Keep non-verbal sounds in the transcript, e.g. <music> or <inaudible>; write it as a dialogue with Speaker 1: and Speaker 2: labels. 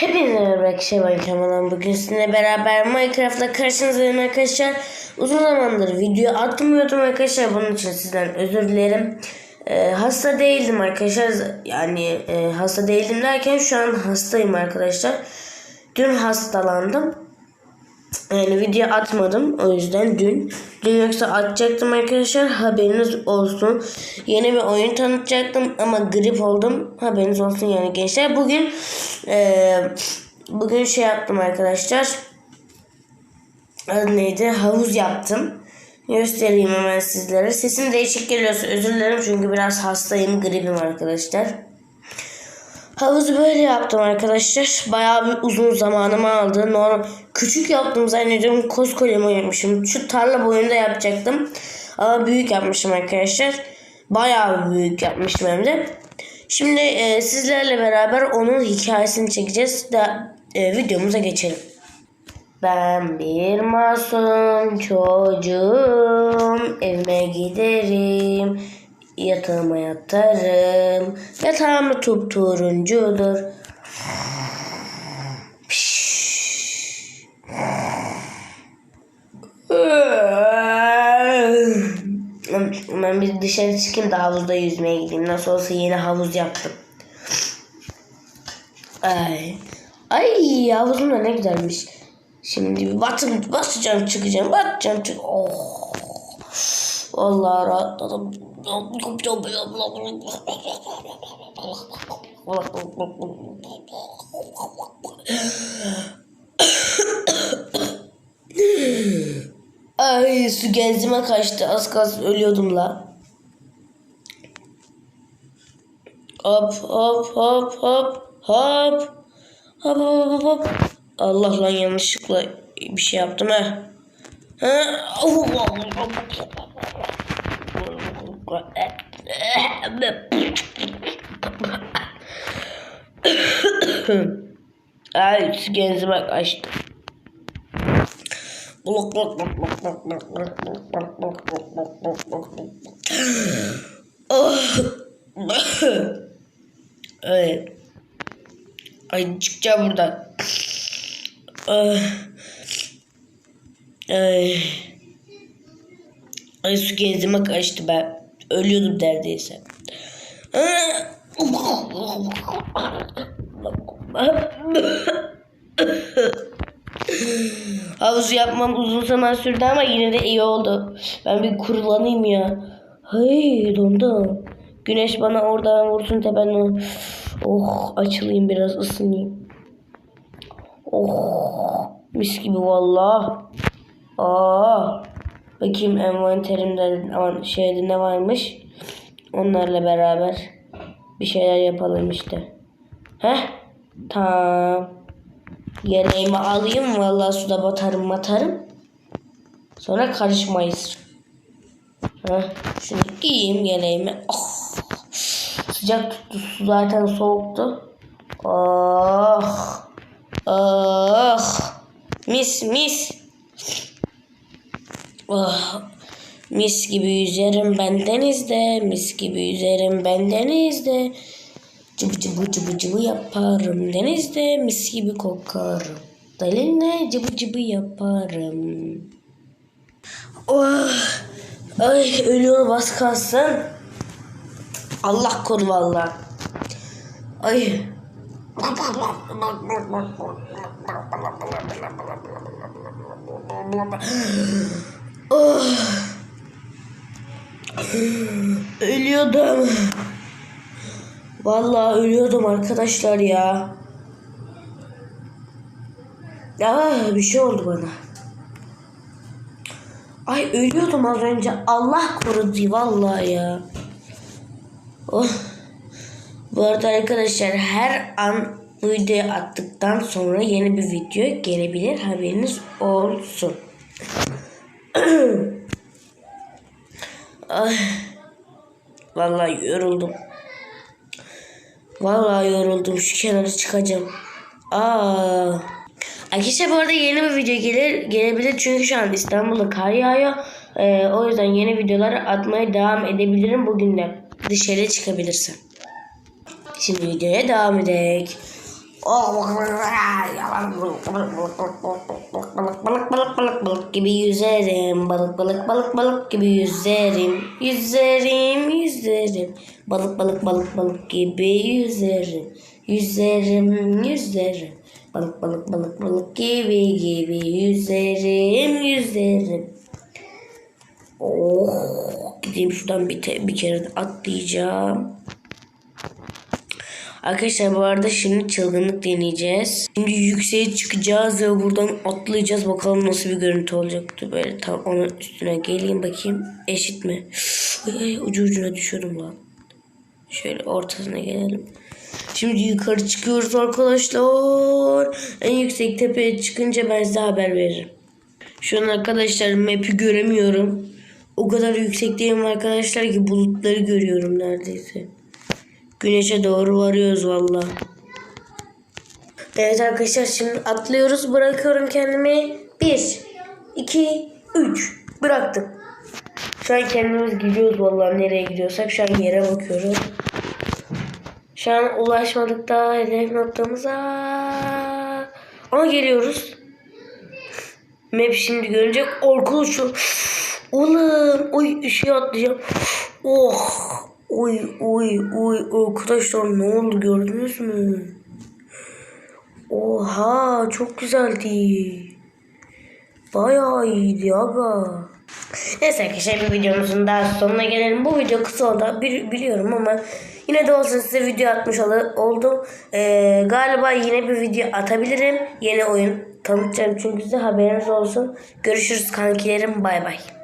Speaker 1: Hepinize merhaba arkadaşlar ben Kemal Bugün sizinle beraber Minecraft'ta karşınızdayım arkadaşlar. Uzun zamandır video atmıyordum arkadaşlar. Bunun için sizden özür dilerim. Ee, hasta değildim arkadaşlar. Yani e, hasta değildim derken şu an hastayım arkadaşlar. Dün hastalandım. Yani video atmadım o yüzden dün. Dün yoksa atacaktım arkadaşlar haberiniz olsun. Yeni bir oyun tanıtacaktım ama grip oldum. Haberiniz olsun yani gençler. Bugün eee, bugün şey yaptım arkadaşlar. Neydi? Havuz yaptım. Göstereyim hemen sizlere. Sesim değişik geliyorsa özür dilerim çünkü biraz hastayım, gripim arkadaşlar. Havuzu böyle yaptım arkadaşlar. Bayağı bir uzun zamanımı aldı. Normal, küçük yaptım zannediyorum. Koskocaman yapmışım. Şu tarla boyunda yapacaktım. Ama büyük yapmışım arkadaşlar. Bayağı büyük yapmışım hem de. Şimdi e, sizlerle beraber onun hikayesini çekeceğiz. Da e, videomuza geçelim. Ben bir masum çocuğum Evime giderim Yatağıma yatarım Yatağım tup turuncudur Ben bir dışarı çıkayım da havuzda yüzmeye gideyim. Nasıl olsa yeni havuz yaptım. Ay. Ay havuzum da ne güzelmiş. Şimdi bir batım, basacağım çıkacağım. Batacağım çık. Oh. Vallahi rahatladım. <laughs> Ay su genzime kaçtı. Az kalsın ölüyordum la. Hop hop hop hop hop. Hop hop hop hop. Allah lan yanlışlıkla bir şey yaptım ha. Ha? Ay su genzime kaçtı. Blok blok blok blok blok blok blok blok blok blok blok blok blok blok blok. Oh. Ay. Çıkacağım buradan. Ay. Ay su genzime kaçtı ben. Ölüyordum neredeyse. Havuzu yapmam uzun zaman sürdü ama yine de iyi oldu. Ben bir kurulanayım ya. Hay dondum. Güneş bana oradan vursun tependen. Oh açılayım biraz ısınayım. Oh mis gibi valla. Aa. Bakayım envanterimde şeyde ne varmış. Onlarla beraber bir şeyler yapalım işte. Heh. Tamam. Yereğimi alayım. Vallahi suda batarım batarım. Sonra karışmayız. Heh. Şunu giyeyim yeleğimi. Oh. Sıcak tuttu. Su zaten soğuktu. Oh. Oh. Mis mis. Oh. Mis gibi yüzerim ben denizde. Mis gibi yüzerim ben denizde. Cıbı cıbı cıbı cıbı yaparım denizde. Mis gibi kokarım. Dalinle cıbı cıbı yaparım. Oh. Ay ölüyorum az kalsın. Allah koru valla. Ay. Oh. Ölüyordum. Vallahi ölüyordum arkadaşlar ya. Ya bir şey oldu bana. Ay ölüyordum az önce. Allah korudu vallahi ya. Oh. Bu arada arkadaşlar her an bu videoyu attıktan sonra yeni bir video gelebilir. Haberiniz olsun. Ay. Vallahi yoruldum. Vallahi yoruldum. Şu kenara çıkacağım. Aa. Arkadaşlar bu arada yeni bir video gelir gelebilir çünkü şu an İstanbul'da kar yağıyor. Ee, o yüzden yeni videolar atmaya devam edebilirim bugün de. Dışarı çıkabilirsem. Şimdi videoya devam edelim. Balık balık balık balık balık gibi yüzerim. Balık balık balık balık gibi yüzerim. Yüzerim yüzerim. Balık balık balık balık gibi yüzerim. Yüzerim yüzerim. Balık balık balık balık gibi gibi yüzerim yüzerim. Oh, gideyim şuradan bir, te- bir kere atlayacağım. Arkadaşlar bu arada şimdi çılgınlık deneyeceğiz. Şimdi yükseğe çıkacağız ve buradan atlayacağız. Bakalım nasıl bir görüntü olacaktı. Böyle tam onun üstüne geleyim bakayım. Eşit mi? Ucu ucuna düşüyorum lan. Şöyle ortasına gelelim. Şimdi yukarı çıkıyoruz arkadaşlar. En yüksek tepeye çıkınca ben size haber veririm. Şu an arkadaşlar map'i göremiyorum. O kadar yüksekteyim arkadaşlar ki bulutları görüyorum neredeyse. Güneşe doğru varıyoruz valla. Evet arkadaşlar şimdi atlıyoruz. Bırakıyorum kendimi. 1, 2, 3. Bıraktım. Şu an kendimiz gidiyoruz valla nereye gidiyorsak. Şu an yere bakıyoruz. Şu an ulaşmadık da hedef noktamıza. Ama geliyoruz. Map şimdi görünecek. Arkadaşlar. Oğlum. Oy şey atlayacağım. Oh. Oy oy oy arkadaşlar ne oldu gördünüz mü? Oha çok güzeldi. Bayağı iyiydi aga. Neyse arkadaşlar bir videomuzun daha sonuna gelelim. Bu video kısa oldu bir, biliyorum ama yine de olsa size video atmış ol- oldum. Ee, galiba yine bir video atabilirim. Yeni oyun tanıtacağım çünkü size haberiniz olsun. Görüşürüz kankilerim bay bay.